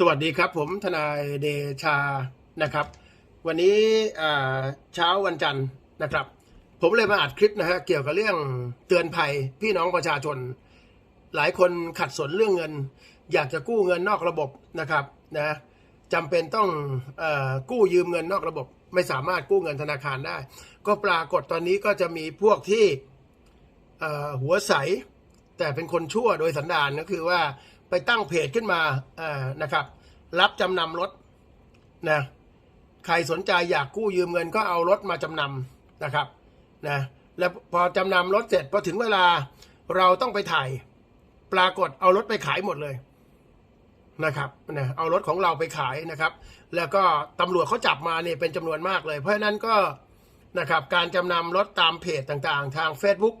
สวัสดีครับ ผมทนายเดชานะครับ วันนี้เช้าวันจันทร์นะครับ ผมเลยมาอัดคลิปนะฮะเกี่ยวกับเรื่องเตือนภัยพี่น้องประชาชน หลายคนขัดสนเรื่องเงิน อยากจะกู้เงินนอกระบบนะครับนะจำเป็นต้องอกู้ยืมเงินนอกระบบ ไม่สามารถกู้เงินธนาคารได้ ก็ปรากฏตอนนี้ก็จะมีพวกที่หัวใส แต่เป็นคนชั่วโดยสันดานก็คือว่า ไปตั้งเพจขึ้นมาอ่อนะครับ รับจำนำรถนะใครสนใจอยากกู้ยืมเงินก็เอารถมาจำนำนะครับนะแล้วพอจำนำรถเสร็จพอถึงเวลาเราต้องไปถ่าย ปรากฏเอารถไปขายหมดเลยนะครับนะเอารถของเราไปขายนะครับ แล้วก็ตำรวจเขาจับมาเนี่ยเป็นจำนวนมากเลย เพราะฉะนั้นก็นะครับการจำนำรถตามเพจต่างๆ ทาง Facebook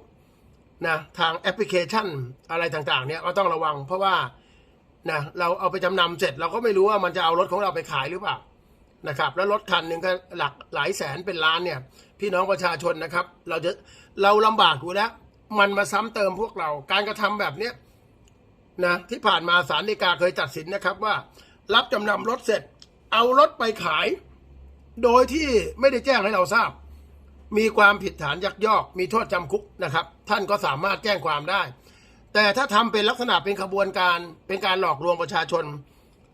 นะทางแอปพลิเคชันอะไรต่างๆ เนี่ยก็ต้องระวัง เพราะว่านะเราเอาไปจำนำเสร็จเราก็ไม่รู้ว่ามันจะเอารถของเราไปขายหรือเปล่านะครับ แล้วรถคันหนึ่งก็หลักหลายแสนเป็นล้านเนี่ย พี่น้องประชาชนนะครับ เราจะเราลำบากอยู่แล้ว มันมาซ้ำเติมพวกเรา การกระทำแบบเนี้ยนะที่ผ่านมาศาลฎีกาเคยตัดสินนะครับว่า รับจำนำรถเสร็จ เอารถไปขาย โดยที่ไม่ได้แจ้งให้เราทราบ มีความผิดฐานยักยอก มีโทษจำคุกนะครับ ท่านก็สามารถแจ้งความได้ แต่ถ้าทำเป็นลักษณะเป็นขบวนการเป็นการหลอกลวงประชาชน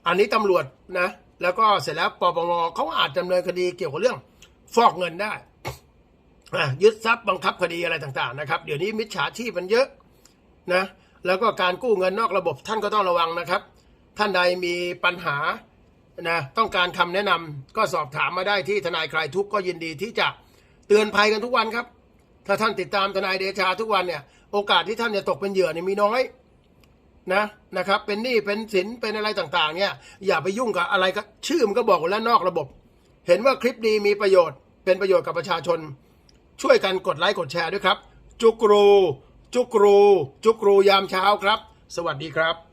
อันนี้ตำรวจนะแล้วก็เสร็จแล้วปปงเขาอาจดำเนินคดีเกี่ยวกับเรื่อง ฟอกเงินได้ยึดทรัพย์บังคับคดีอะไรต่างๆนะครับ เดี๋ยวนี้มิจฉาชีพมันเยอะนะแล้วก็การกู้เงินนอกระบบท่านก็ต้องระวังนะครับ ท่านใดมีปัญหานะต้องการคำแนะนำก็สอบถามมาได้ที่ทนายคลายทุกข์ก็ยินดีที่จะ เตือนภัยกันทุกวันครับ ถ้าท่านติดตามทนายเดชาทุกวันเนี่ย โอกาสที่ท่านจะตกเป็นเหยื่อเนี่ยมีน้อยนะนะครับ เป็นหนี้เป็นสินเป็นอะไรต่างๆ เนี่ย อย่าไปยุ่งกับอะไรก็ชื่อมันก็บอกแล้วนอกระบบ เห็นว่าคลิปดีมีประโยชน์ เป็นประโยชน์กับประชาชน ช่วยกันกดไลค์กดแชร์ด้วยครับ จุกรู จุกรู จุกรูยามเช้าครับ สวัสดีครับ